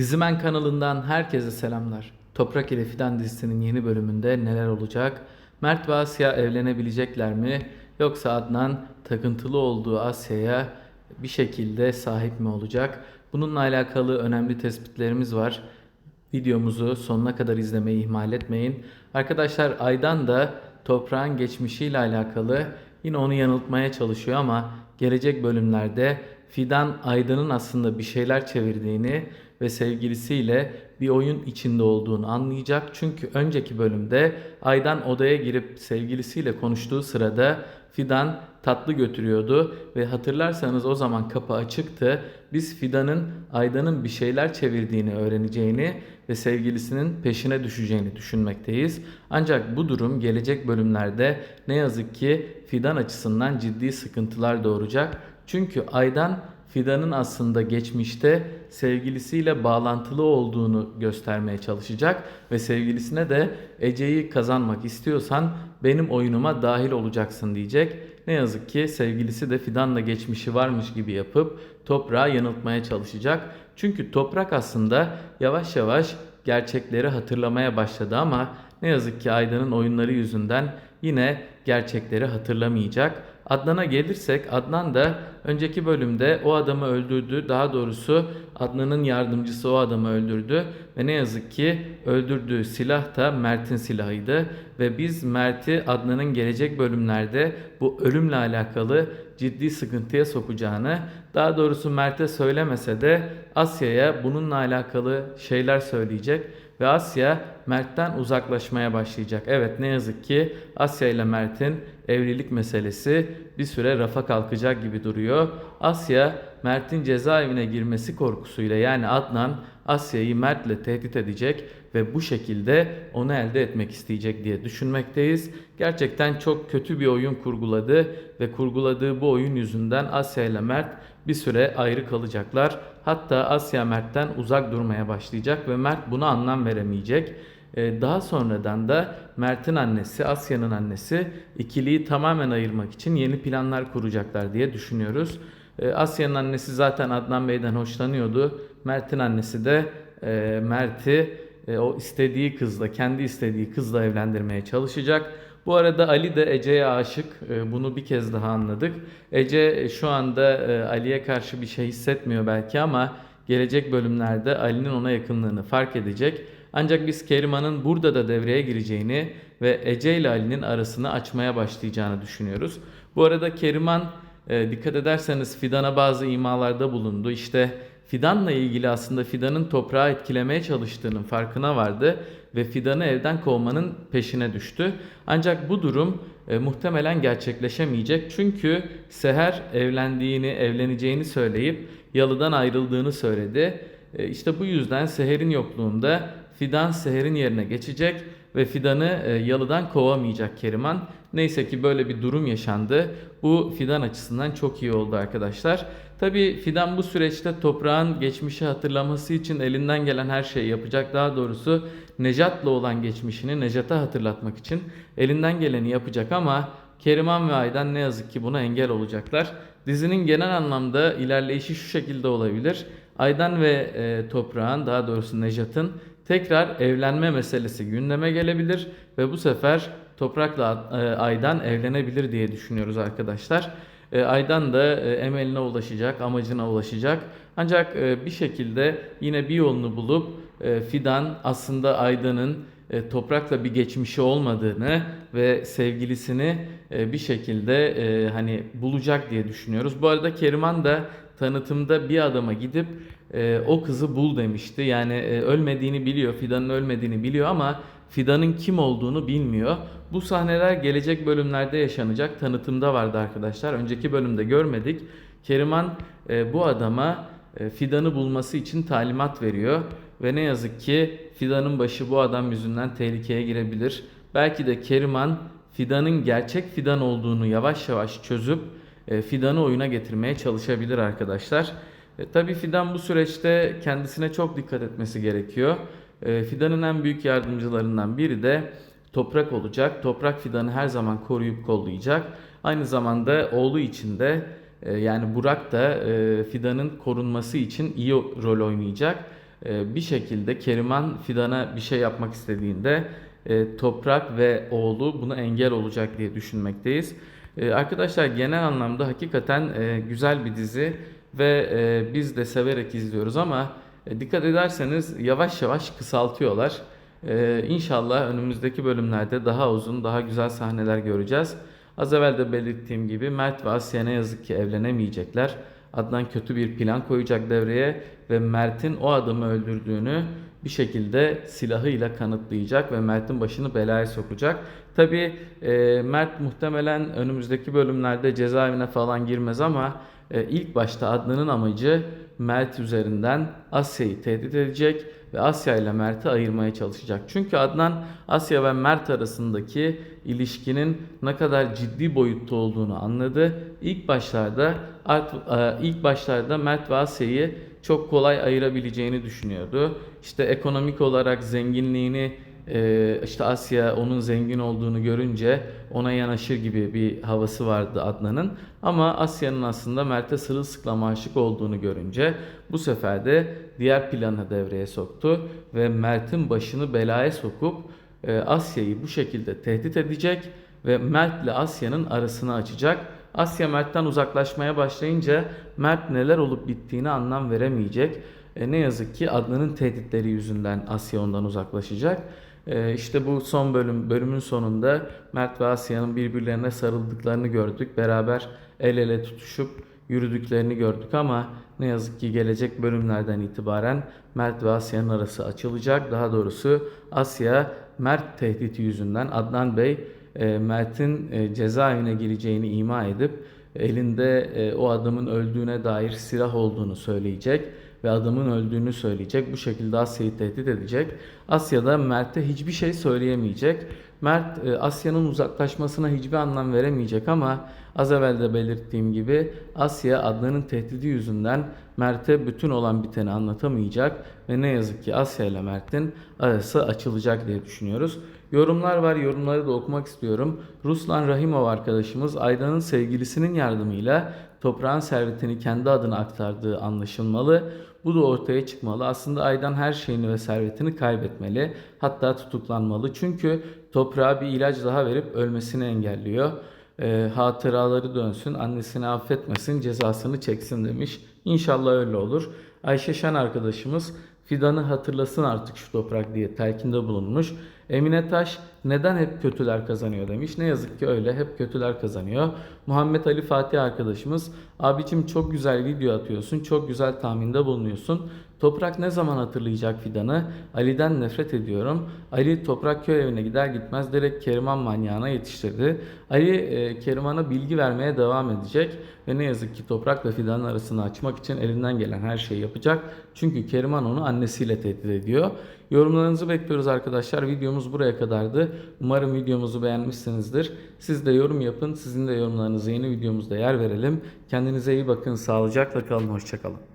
Dizimen kanalından herkese selamlar. Toprak ile Fidan dizisinin yeni bölümünde neler olacak? Mert ve Asya evlenebilecekler mi? Yoksa Adnan takıntılı olduğu Asya'ya bir şekilde sahip mi olacak? Bununla alakalı önemli tespitlerimiz var. Videomuzu sonuna kadar izlemeyi ihmal etmeyin. Arkadaşlar Aydan da toprağın geçmişiyle alakalı yine onu yanıltmaya çalışıyor ama gelecek bölümlerde Fidan Aydan'ın aslında bir şeyler çevirdiğini ve sevgilisiyle bir oyun içinde olduğunu anlayacak. Çünkü önceki bölümde Aydan odaya girip sevgilisiyle konuştuğu sırada Fidan tatlı götürüyordu ve hatırlarsanız o zaman kapı açıktı. Biz Fidan'ın Aydan'ın bir şeyler çevirdiğini öğreneceğini ve sevgilisinin peşine düşeceğini düşünmekteyiz. Ancak bu durum gelecek bölümlerde ne yazık ki Fidan açısından ciddi sıkıntılar doğuracak. Çünkü Aydan Fidan'ın aslında geçmişte sevgilisiyle bağlantılı olduğunu göstermeye çalışacak ve sevgilisine de Ece'yi kazanmak istiyorsan benim oyunuma dahil olacaksın diyecek. Ne yazık ki sevgilisi de Fidan'la geçmişi varmış gibi yapıp toprağı yanıltmaya çalışacak. Çünkü toprak aslında yavaş yavaş gerçekleri hatırlamaya başladı ama ne yazık ki Aydan'ın oyunları yüzünden yine gerçekleri hatırlamayacak. Adnan'a gelirsek Adnan da önceki bölümde o adamı öldürdü. Daha doğrusu Adnan'ın yardımcısı o adamı öldürdü ve ne yazık ki öldürdüğü silah da Mert'in silahıydı ve biz Mert'i Adnan'ın gelecek bölümlerde bu ölümle alakalı ciddi sıkıntıya sokacağını, daha doğrusu Mert'e söylemese de Asya'ya bununla alakalı şeyler söyleyecek ve Asya Mert'ten uzaklaşmaya başlayacak. Evet ne yazık ki Asya ile Mert'in evlilik meselesi bir süre rafa kalkacak gibi duruyor. Asya Mert'in cezaevine girmesi korkusuyla yani Adnan Asya'yı Mert'le tehdit edecek ve bu şekilde onu elde etmek isteyecek diye düşünmekteyiz. Gerçekten çok kötü bir oyun kurguladı ve kurguladığı bu oyun yüzünden Asya ile Mert bir süre ayrı kalacaklar. Hatta Asya Mert'ten uzak durmaya başlayacak ve Mert buna anlam veremeyecek. Ee, Daha sonradan da Mert'in annesi, Asya'nın annesi ikiliyi tamamen ayırmak için yeni planlar kuracaklar diye düşünüyoruz. Ee, Asya'nın annesi zaten Adnan Bey'den hoşlanıyordu. Mert'in annesi de e, Mert'i e, o istediği kızla, kendi istediği kızla evlendirmeye çalışacak. Bu arada Ali de Ece'ye aşık. E, Bunu bir kez daha anladık. Ece e, şu anda e, Ali'ye karşı bir şey hissetmiyor belki ama gelecek bölümlerde Ali'nin ona yakınlığını fark edecek. Ancak biz Keriman'ın burada da devreye gireceğini ve Ece ile Ali'nin arasını açmaya başlayacağını düşünüyoruz. Bu arada Keriman e, dikkat ederseniz Fidan'a bazı imalarda bulundu. İşte Fidan'la ilgili aslında Fidan'ın toprağı etkilemeye çalıştığının farkına vardı ve Fidan'ı evden kovmanın peşine düştü. Ancak bu durum e, muhtemelen gerçekleşemeyecek. Çünkü Seher evlendiğini, evleneceğini söyleyip Yalı'dan ayrıldığını söyledi. E, işte bu yüzden Seher'in yokluğunda Fidan Seher'in yerine geçecek ve Fidan'ı e, Yalı'dan kovamayacak Keriman. Neyse ki böyle bir durum yaşandı. Bu Fidan açısından çok iyi oldu arkadaşlar. Tabii Fidan bu süreçte toprağın geçmişi hatırlaması için elinden gelen her şeyi yapacak. Daha doğrusu Nejat'la olan geçmişini Nejat'a hatırlatmak için elinden geleni yapacak ama Keriman ve Aydan ne yazık ki buna engel olacaklar. Dizinin genel anlamda ilerleyişi şu şekilde olabilir. Aydan ve e, Toprağın daha doğrusu Nejat'ın tekrar evlenme meselesi gündeme gelebilir ve bu sefer Toprak'la e, Aydan evlenebilir diye düşünüyoruz arkadaşlar. E, Aydan da e, emeline ulaşacak, amacına ulaşacak. Ancak bir şekilde yine bir yolunu bulup Fidan aslında Aydan'ın toprakla bir geçmişi olmadığını ve sevgilisini bir şekilde hani bulacak diye düşünüyoruz. Bu arada Keriman da tanıtımda bir adama gidip o kızı bul demişti. Yani ölmediğini biliyor, Fidan'ın ölmediğini biliyor ama Fidan'ın kim olduğunu bilmiyor. Bu sahneler gelecek bölümlerde yaşanacak. Tanıtımda vardı arkadaşlar. Önceki bölümde görmedik. Keriman e, bu adama e, Fidan'ı bulması için talimat veriyor. Ve ne yazık ki Fidan'ın başı bu adam yüzünden tehlikeye girebilir. Belki de Keriman Fidan'ın gerçek Fidan olduğunu yavaş yavaş çözüp e, Fidan'ı oyuna getirmeye çalışabilir arkadaşlar. E, tabii Fidan bu süreçte kendisine çok dikkat etmesi gerekiyor. E, Fidan'ın en büyük yardımcılarından biri de Toprak olacak. Toprak Fidan'ı her zaman koruyup kollayacak. Aynı zamanda oğlu için de e, yani Burak da e, Fidan'ın korunması için iyi rol oynayacak. e, bir şekilde Keriman Fidan'a bir şey yapmak istediğinde Toprak ve oğlu buna engel olacak diye düşünmekteyiz. Arkadaşlar genel anlamda hakikaten güzel bir dizi ve biz de severek izliyoruz ama e, dikkat ederseniz yavaş yavaş kısaltıyorlar. E, İnşallah önümüzdeki bölümlerde daha uzun, daha güzel sahneler göreceğiz. Az evvel de belirttiğim gibi Mert ve Asya ne yazık ki evlenemeyecekler. Adnan kötü bir plan koyacak devreye ve Mert'in o adamı öldürdüğünü bir şekilde silahıyla kanıtlayacak ve Mert'in başını belaya sokacak. Tabi Mert muhtemelen önümüzdeki bölümlerde cezaevine falan girmez ama e, ilk başta Adnan'ın amacı Mert üzerinden Asya'yı tehdit edecek ve Asya ile Mert'i ayırmaya çalışacak. Çünkü Adnan Asya ve Mert arasındaki ilişkinin ne kadar ciddi boyutta olduğunu anladı. İlk başlarda e, ilk başlarda Mert ve Asya'yı çok kolay ayırabileceğini düşünüyordu. İşte ekonomik olarak zenginliğini e, işte Asya onun zengin olduğunu görünce ona yanaşır gibi bir havası vardı Adnan'ın. Ama Asya'nın aslında Mert'e sırılsıklam aşık olduğunu görünce bu sefer de diğer planı devreye soktu ve Mert'in başını belaya sokup e, Asya'yı bu şekilde tehdit edecek ve Mert ile Asya'nın arasını açacak. Asya Mert'ten uzaklaşmaya başlayınca Mert neler olup bittiğini anlam veremeyecek. E, ne yazık ki Adnan'ın tehditleri yüzünden Asya ondan uzaklaşacak. E, işte bu son bölüm bölümün sonunda Mert ve Asya'nın birbirlerine sarıldıklarını gördük. Beraber el ele tutuşup yürüdüklerini gördük ama ne yazık ki gelecek bölümlerden itibaren Mert ve Asya'nın arası açılacak. Daha doğrusu Asya Mert tehdidi yüzünden Adnan Bey e, Mert'in e, cezaevine gireceğini ima edip elinde e, o adamın öldüğüne dair silah olduğunu söyleyecek ve adamın öldüğünü söyleyecek. Bu şekilde Asya'yı tehdit edecek. Asya da Mert'e hiçbir şey söyleyemeyecek. Mert e, Asya'nın uzaklaşmasına hiçbir anlam veremeyecek ama az evvel de belirttiğim gibi Asya Adnan'ın tehdidi yüzünden Mert'e bütün olan biteni anlatamayacak ve ne yazık ki Asya ile Mert'in arası açılacak diye düşünüyoruz. Yorumlar var, yorumları da okumak istiyorum. Ruslan Rahimov arkadaşımız Aydan'ın sevgilisinin yardımıyla toprağın servetini kendi adına aktardığı anlaşılmalı. Bu da ortaya çıkmalı. Aslında Aydan her şeyini ve servetini kaybetmeli. Hatta tutuklanmalı. Çünkü toprağa bir ilaç daha verip ölmesini engelliyor. E, hatıraları dönsün, annesini affetmesin, cezasını çeksin demiş. İnşallah öyle olur. Ayşe Şen arkadaşımız Fidan'ı hatırlasın artık şu toprak diye telkinde bulunmuş. Emine Taş neden hep kötüler kazanıyor demiş. Ne yazık ki öyle hep kötüler kazanıyor. Muhammed Ali Fatih arkadaşımız abicim çok güzel video atıyorsun. Çok güzel tahminde bulunuyorsun. Toprak ne zaman hatırlayacak Fidan'ı? Ali'den nefret ediyorum. Ali Toprak köy evine gider gitmez direkt Keriman manyağına yetiştirdi. Ali e, Keriman'a bilgi vermeye devam edecek ve ne yazık ki Toprak ve Fidan'ın arasını açmak için elinden gelen her şeyi yapacak. Çünkü Keriman onu annesiyle tehdit ediyor. Yorumlarınızı bekliyoruz arkadaşlar. Videomuz buraya kadardı. Umarım videomuzu beğenmişsinizdir. Siz de yorum yapın. Sizin de yorumlarınızı yeni videomuzda yer verelim. Kendinize iyi bakın. Sağlıcakla kalın. Hoşçakalın.